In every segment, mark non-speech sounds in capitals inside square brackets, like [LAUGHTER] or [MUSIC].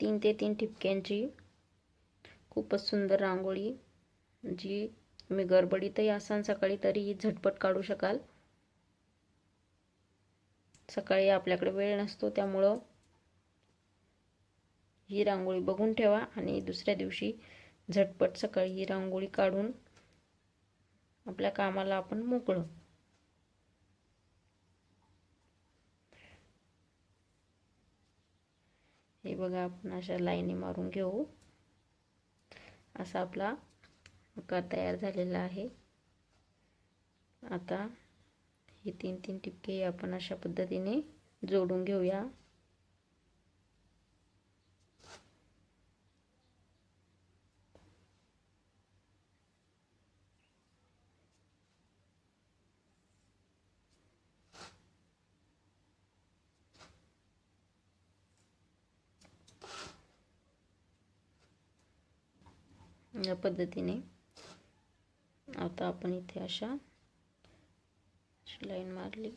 तीन ते तीन ठिपक्यांची खूपच सुंदर रांगोळी जी तुम्ही गडबडीतही असाल सकाळी तरीही झटपट काढू शकाल. सकाळी आपल्याकडे वेळ नसतो त्यामुळं ही रांगोळी बघून ठेवा आणि दुसऱ्या दिवशी झटपट सकाळी ही रांगोळी काढून आपल्या कामाला आपण मोकळं बघा आपण अशा लाईनी मारून घेऊ. असा आपला आकार तयार झालेला आहे. आता हे तीन तीन टिपके आपण अशा पद्धतीने जोडून घेऊया. या पद्धतीने. आता आपण इथे अशा लाईन मारली.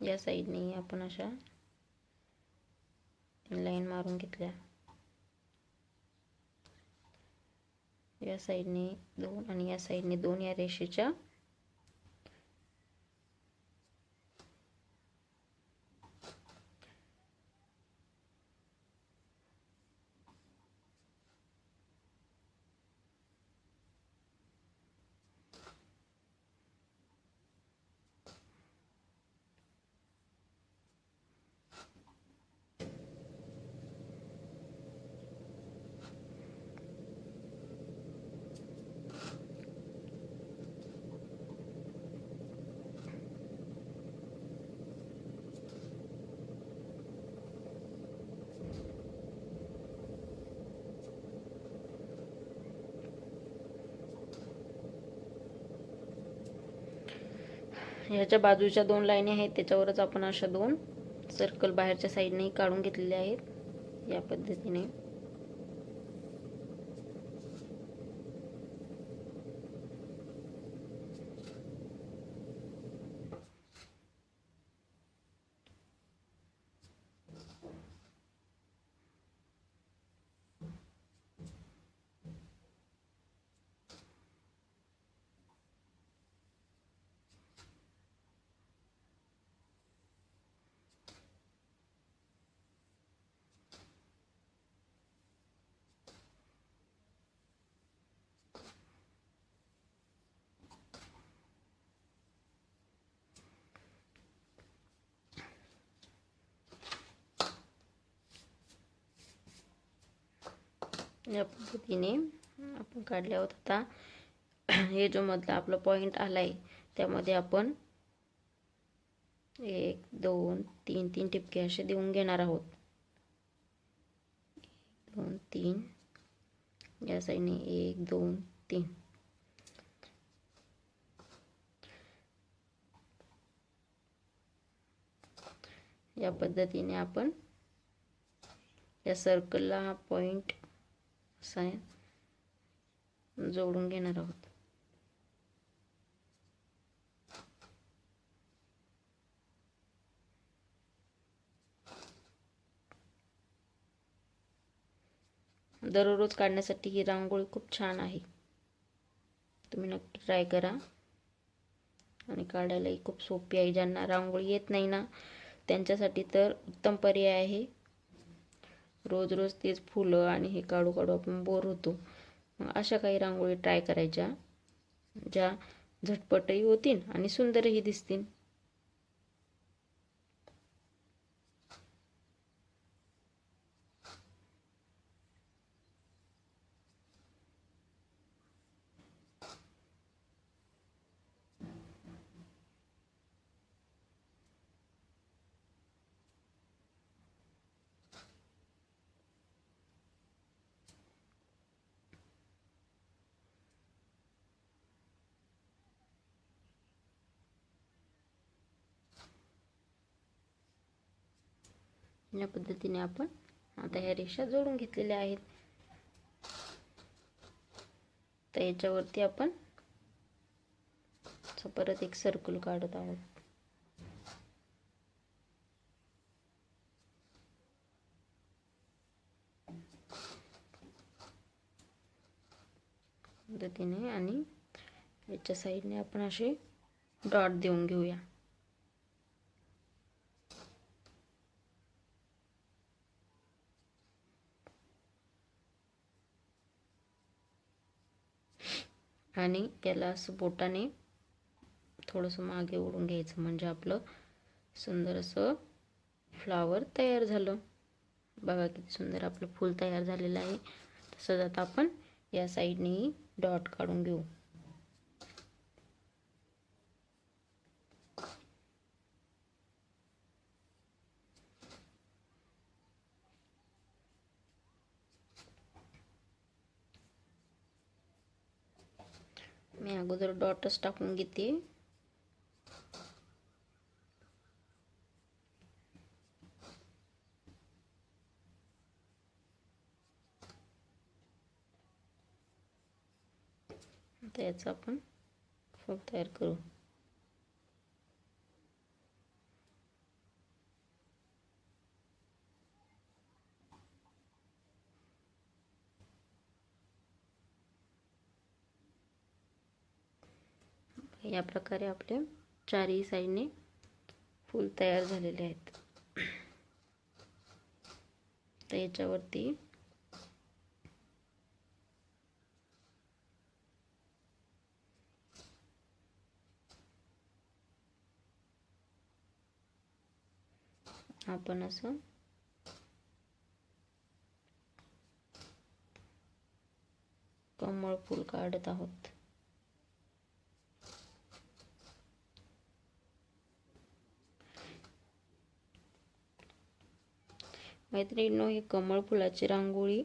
या साईडने आपण अशा लाईन मारून घेतल्या. या साईडने दोन आणि या साईडने दोन या रेषेच्या ह्याच्या बाजूच्या दोन लाईनी आहेत त्याच्यावरच आपण अशा दोन सर्कल बाहेरच्या साईडनेही काढून घेतलेले आहेत. या पद्धतीने. या पद्धतीने आपण काढले आहोत आता. [CLEARS THROAT] हे जो मधला आपला पॉईंट आलाय त्यामध्ये आपण एक दोन तीन तीन टिपके असे देऊन घेणार आहोत. दोन तीन. या साईडने एक दोन तीन. या पद्धतीने आपण या सर्कलला हा पॉईंट असा जोडून घेणार आहोत. दररोज काढण्यासाठी ही रांगोळी खूप छान आहे. तुम्ही नक्की ट्राय करा. आणि काढायलाही खूप सोपी आहे. ज्यांना रांगोळी येत नाही ना त्यांच्यासाठी तर उत्तम पर्याय आहे. रोज रोज तेच फुलं आणि हे काढू काढू आपण बोर होतो. मग अशा काही रांगोळी ट्राय करायच्या ज्या झटपटही होतील आणि सुंदरही दिसतील. या पद्धतीने आपण आता ह्या रेषा जोडून घेतलेल्या आहेत. तर याच्यावरती आपण परत एक सर्कल काढत आहोत. पद्धतीने आणि याच्या साईडने आपण असे डॉट देऊन घेऊया. आणि याला असं बोटाने थोडंसं मागे ओढून घ्यायचं म्हणजे आपलं सुंदर असं फ्लावर तयार झालं. बघा किती सुंदर आपलं फूल तयार झालेलं आहे. तसंच आता आपण या साईडनेही डॉट काढून घेऊ. मी अगोदर डॉटच टाकून घेते. आता याचा आपण फूल तयार करू. या प्रकारे आपले चारही साईडने फूल तयार झालेले आहेत. तर याच्यावरती आपण असं कमळ फूल काढत आहोत. मैत्रिणींनो ही कमळ फुलाची रांगोळी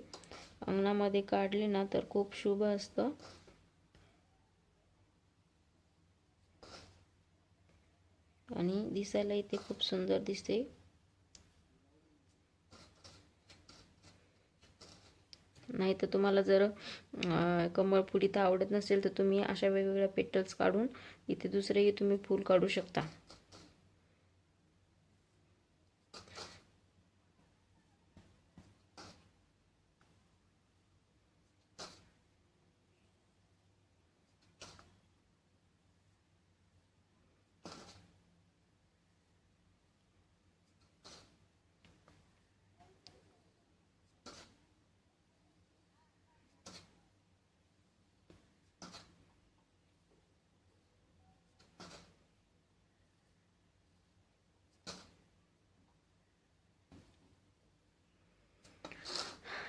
अंगणामध्ये काढली ना तर खूप शुभ असतं. आणि दिसायला इथे खूप सुंदर दिसते. नाही तर तुम्हाला जर कमळ इथं आवडत नसेल तर तुम्ही अशा वेगवेगळ्या पेटल्स काढून इथे दुसरेही तुम्ही फूल काढू शकता.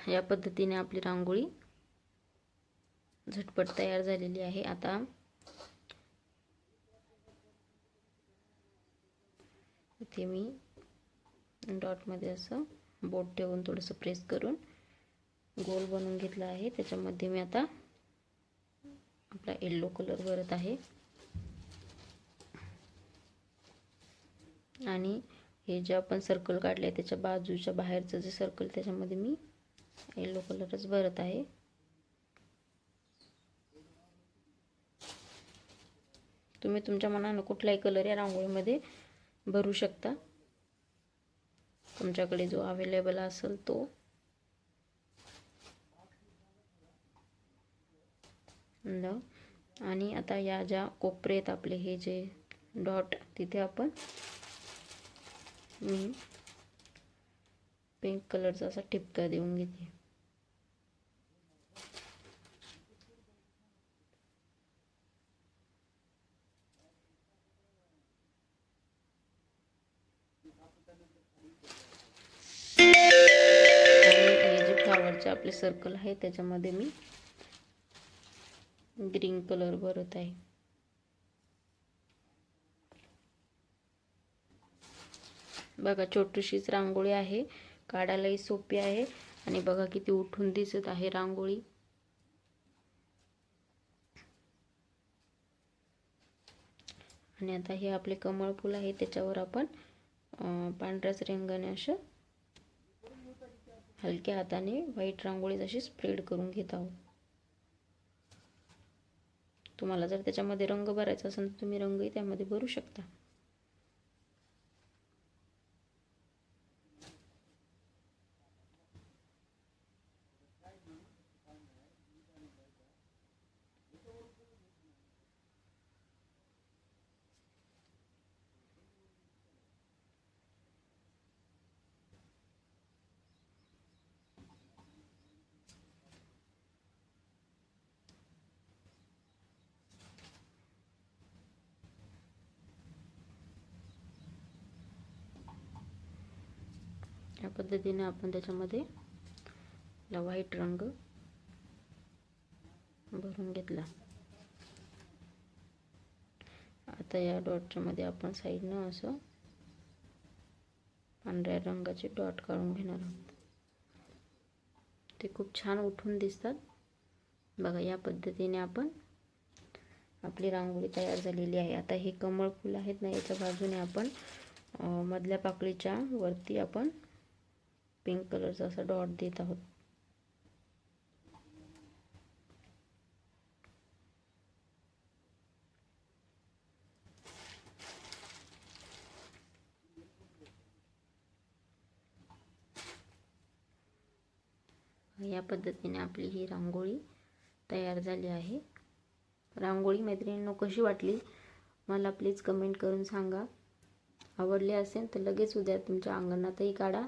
या पद्धतीने आपली रांगोळी झटपट तयार झालेली आहे. आता इथे मी डॉटमध्ये असं बोट ठेवून थोडंसं प्रेस करून गोल बनवून घेतला आहे. त्याच्यामध्ये मी आता आपला येल्लो कलर भरत आहे. आणि हे जे आपण सर्कल काढले त्याच्या बाजूच्या बाहेरचं जे सर्कल त्याच्यामध्ये मी येलो कलरच भरत आहे. तुम्ही तुमच्या मनानं कुठलाही कलर या रांगोळीमध्ये भरू शकता. तुमच्याकडे जो अवेलेबल असेल तो. आणि आता या ज्या कोपरेत आपले हे जे डॉट तिथे आपण मी पिंक कलरचा असा ठिपका देऊन घेते. जे आपले सर्कल आहे त्याच्यामध्ये मी ग्रीन कलर भरत आहे. बघा छोटीशीच रांगोळी आहे. काढायलाही सोपी आहे. आणि बघा किती उठून दिसत आहे रांगोळी. आणि आता हे आपले कमळ फूल आहे. त्याच्यावर आपण पांढऱ्याच रंगाने असं हलक्या हाताने व्हाईट रांगोळी जशी स्प्रेड करून घेत आहोत. तुम्हाला जर त्याच्यामध्ये रंग भरायचा असेल तर तुम्ही रंगही त्यामध्ये भरू शकता. या पद्धतीने आपण त्याच्यामध्ये ला व्हाईट रंग भरून घेतला. आता या डॉटच्या मध्ये आपण साईडनं असं पांढऱ्या रंगाचे डॉट काढून घेणार आहोत. ते खूप छान उठून दिसतात. बघा या पद्धतीने आपण आपली रांगोळी तयार झालेली आहे. आता हे कमळ फूल आहेत ना याच्या बाजूने आपण मधल्या पाकळीच्या वरती आपण पिंक कलरचा असा डॉट देत आहोत. या पद्धतीने आपली ही रांगोळी तयार झाली आहे. रांगोळी मैत्रिणींनो कशी वाटली? मला प्लीज कमेंट करून सांगा. आवडली असेल तर लगेच उद्या तुमच्या अंगणातही काढा.